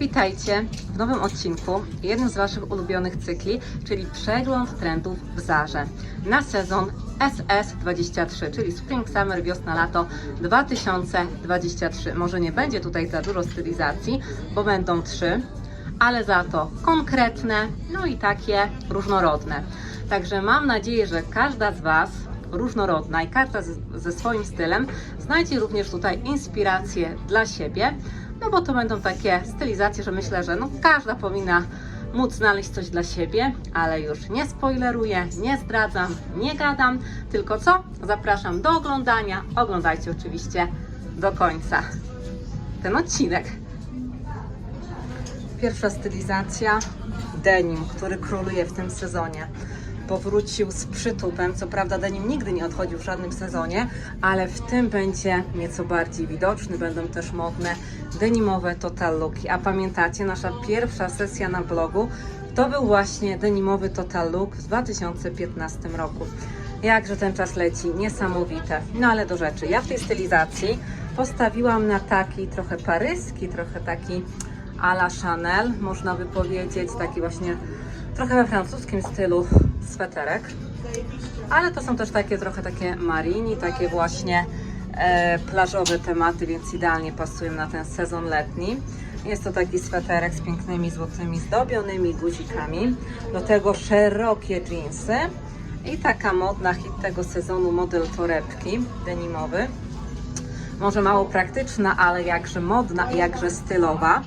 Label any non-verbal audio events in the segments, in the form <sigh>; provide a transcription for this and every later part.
Witajcie w nowym odcinku, jednym z Waszych ulubionych cykli, czyli przegląd trendów w Zarze na sezon SS23, czyli Spring, Summer, Wiosna, Lato 2023. Może nie będzie tutaj za dużo stylizacji, bo będą trzy, ale za to konkretne, no i takie różnorodne. Także mam nadzieję, że każda z Was różnorodna i każda ze swoim stylem znajdzie również tutaj inspirację dla siebie, no bo to będą takie stylizacje, że myślę, że no każda powinna móc znaleźć coś dla siebie, ale już nie spoileruję, nie zdradzam, nie gadam, tylko co? Zapraszam do oglądania. Oglądajcie oczywiście do końca ten odcinek. Pierwsza stylizacja denim, który króluje w tym sezonie. Powrócił z przytupem. Co prawda, denim nigdy nie odchodził w żadnym sezonie, ale w tym będzie nieco bardziej widoczny. Będą też modne denimowe total looki. A pamiętacie, nasza pierwsza sesja na blogu to był właśnie denimowy total look w 2015 roku. Jakże ten czas leci, niesamowite. No ale do rzeczy. Ja w tej stylizacji postawiłam na taki trochę paryski, trochę taki a la Chanel, można by powiedzieć, taki właśnie trochę we francuskim stylu sweterek. Ale to są też takie trochę takie marini, takie właśnie e, plażowe tematy, więc idealnie pasują na ten sezon letni. Jest to taki sweterek z pięknymi złotymi zdobionymi guzikami. Do tego szerokie jeansy i taka modna hit tego sezonu model torebki denimowy. Może mało praktyczna, ale jakże modna i jakże stylowa.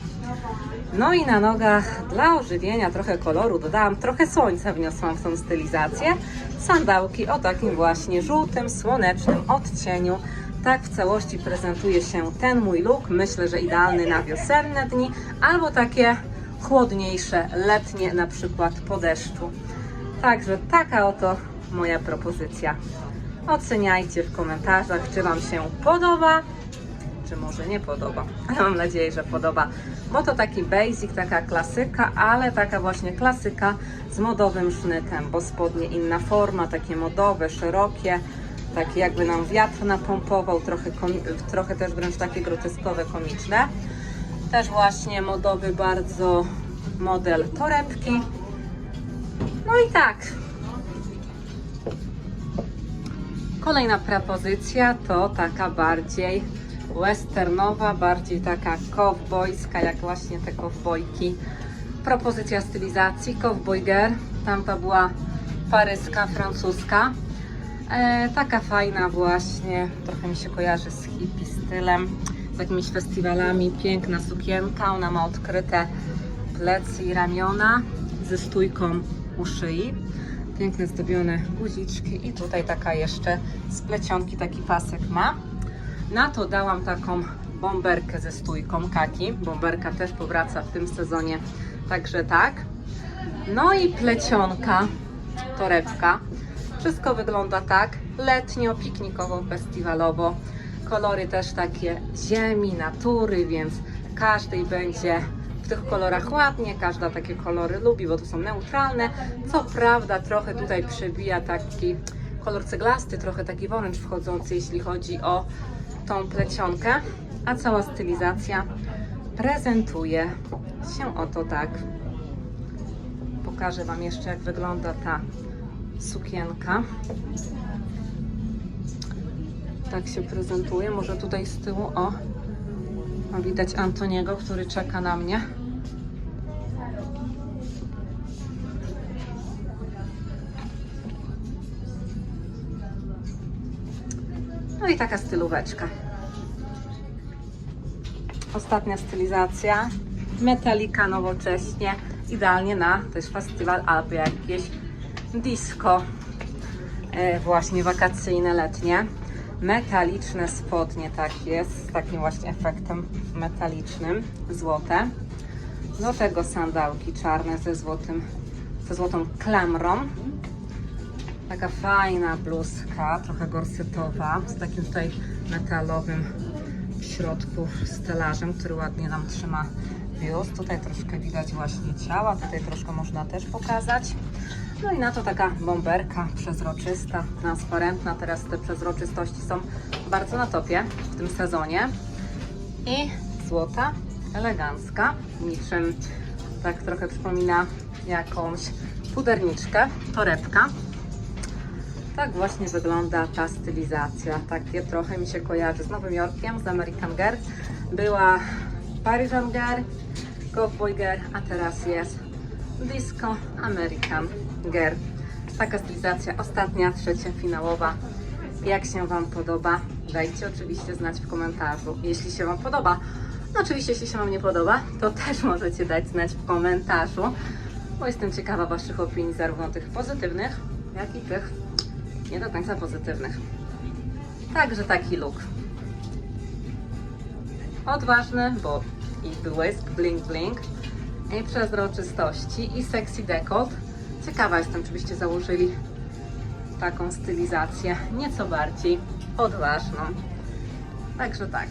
No i na nogach dla ożywienia trochę koloru dodałam, trochę słońca wniosłam w tą stylizację. Sandałki o takim właśnie żółtym, słonecznym odcieniu. Tak w całości prezentuje się ten mój look. Myślę, że idealny na wiosenne dni albo takie chłodniejsze, letnie, na przykład po deszczu. Także taka oto moja propozycja. Oceniajcie w komentarzach, czy Wam się podoba, czy może nie podoba. <laughs> Ale mam nadzieję, że podoba, bo to taki basic, taka klasyka, ale taka właśnie klasyka z modowym sznytem, bo spodnie inna forma, takie modowe, szerokie, takie jakby nam wiatr napompował, trochę, trochę też wręcz takie groteskowe, komiczne. Też właśnie modowy bardzo model torebki. No i tak, Kolejna propozycja to taka bardziej westernowa, bardziej taka kowbojska, jak właśnie te kowbojki. Propozycja stylizacji Cowboy Girl. Tamta była paryska, francuska. E, taka fajna właśnie, trochę mi się kojarzy z hippie stylem, z jakimiś festiwalami. Piękna sukienka, ona ma odkryte plecy i ramiona ze stójką u szyi. Piękne zdobione guziczki i tutaj taka jeszcze z plecionki taki pasek ma. Na to dałam taką bomberkę ze stójką kaki. Bomberka też powraca w tym sezonie, także tak. No i plecionka, torebka. Wszystko wygląda tak letnio, piknikowo, festiwalowo. Kolory też takie ziemi, natury, więc każdej będzie w tych kolorach ładnie, każda takie kolory lubi, bo to są neutralne. Co prawda trochę tutaj przebija taki kolor ceglasty, trochę taki woręcz wchodzący, jeśli chodzi o tą plecionkę, a cała stylizacja prezentuje się oto tak. Pokażę Wam jeszcze, jak wygląda ta sukienka. Tak się prezentuje. Może tutaj z tyłu, o, widać Antoniego, który czeka na mnie. No i taka stylóweczka. Ostatnia stylizacja. Metalika nowocześnie. Idealnie na też festiwal albo jakieś disco. E, właśnie wakacyjne, letnie. Metaliczne spodnie, tak jest, z takim właśnie efektem metalicznym, złote. Do tego sandałki czarne ze złotym, ze złotą klamrą. Taka fajna bluzka, trochę gorsetowa, z takim tutaj metalowym w środku stelażem, który ładnie nam trzyma biust. Tutaj troszkę widać właśnie ciała, tutaj troszkę można też pokazać. No i na to taka bomberka przezroczysta, transparentna. Teraz te przezroczystości są bardzo na topie w tym sezonie. I złota elegancka, niczym tak trochę przypomina jakąś puderniczkę, torebka. Tak właśnie wygląda ta stylizacja. Takie trochę mi się kojarzy z Nowym Jorkiem, z American Girl. Była Parisian Girl, Cowboy Girl, a teraz jest Disco American Girl. Taka stylizacja ostatnia, trzecia, finałowa. Jak się Wam podoba? Dajcie oczywiście znać w komentarzu. Jeśli się Wam podoba, no oczywiście jeśli się Wam nie podoba, to <laughs> też możecie dać znać w komentarzu, bo jestem ciekawa Waszych opinii, zarówno tych pozytywnych, jak i tych nie do końca pozytywnych. Także taki look. Odważny, bo i błysk, bling bling, i przezroczystości, i sexy dekolt. Ciekawa jestem, czy byście założyli taką stylizację nieco bardziej odważną. Także tak.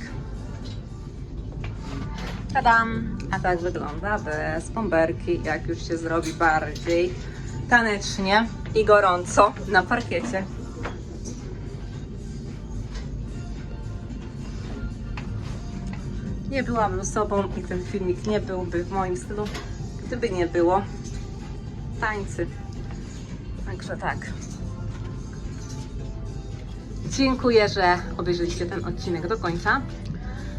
Tadam! A tak wygląda bez bomberki, jak już się zrobi bardziej tanecznie i gorąco na parkiecie. Nie byłam sobą i ten filmik nie byłby w moim stylu, gdyby nie było tańcy. Także tak. Dziękuję, że obejrzeliście ten odcinek do końca.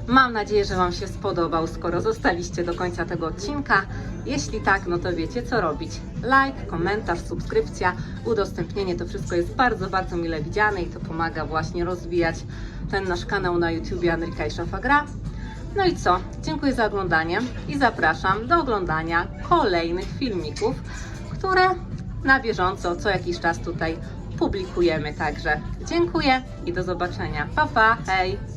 Mam nadzieję, że Wam się spodobał, skoro zostaliście do końca tego odcinka. Jeśli tak, no to wiecie co robić. Like, komentarz, subskrypcja, udostępnienie, to wszystko jest bardzo, bardzo mile widziane i to pomaga właśnie rozwijać ten nasz kanał na YouTubie Ameryka i Szafa. No i co? Dziękuję za oglądanie i zapraszam do oglądania kolejnych filmików, które na bieżąco co jakiś czas tutaj publikujemy. Także dziękuję i do zobaczenia. Pa, pa, hej!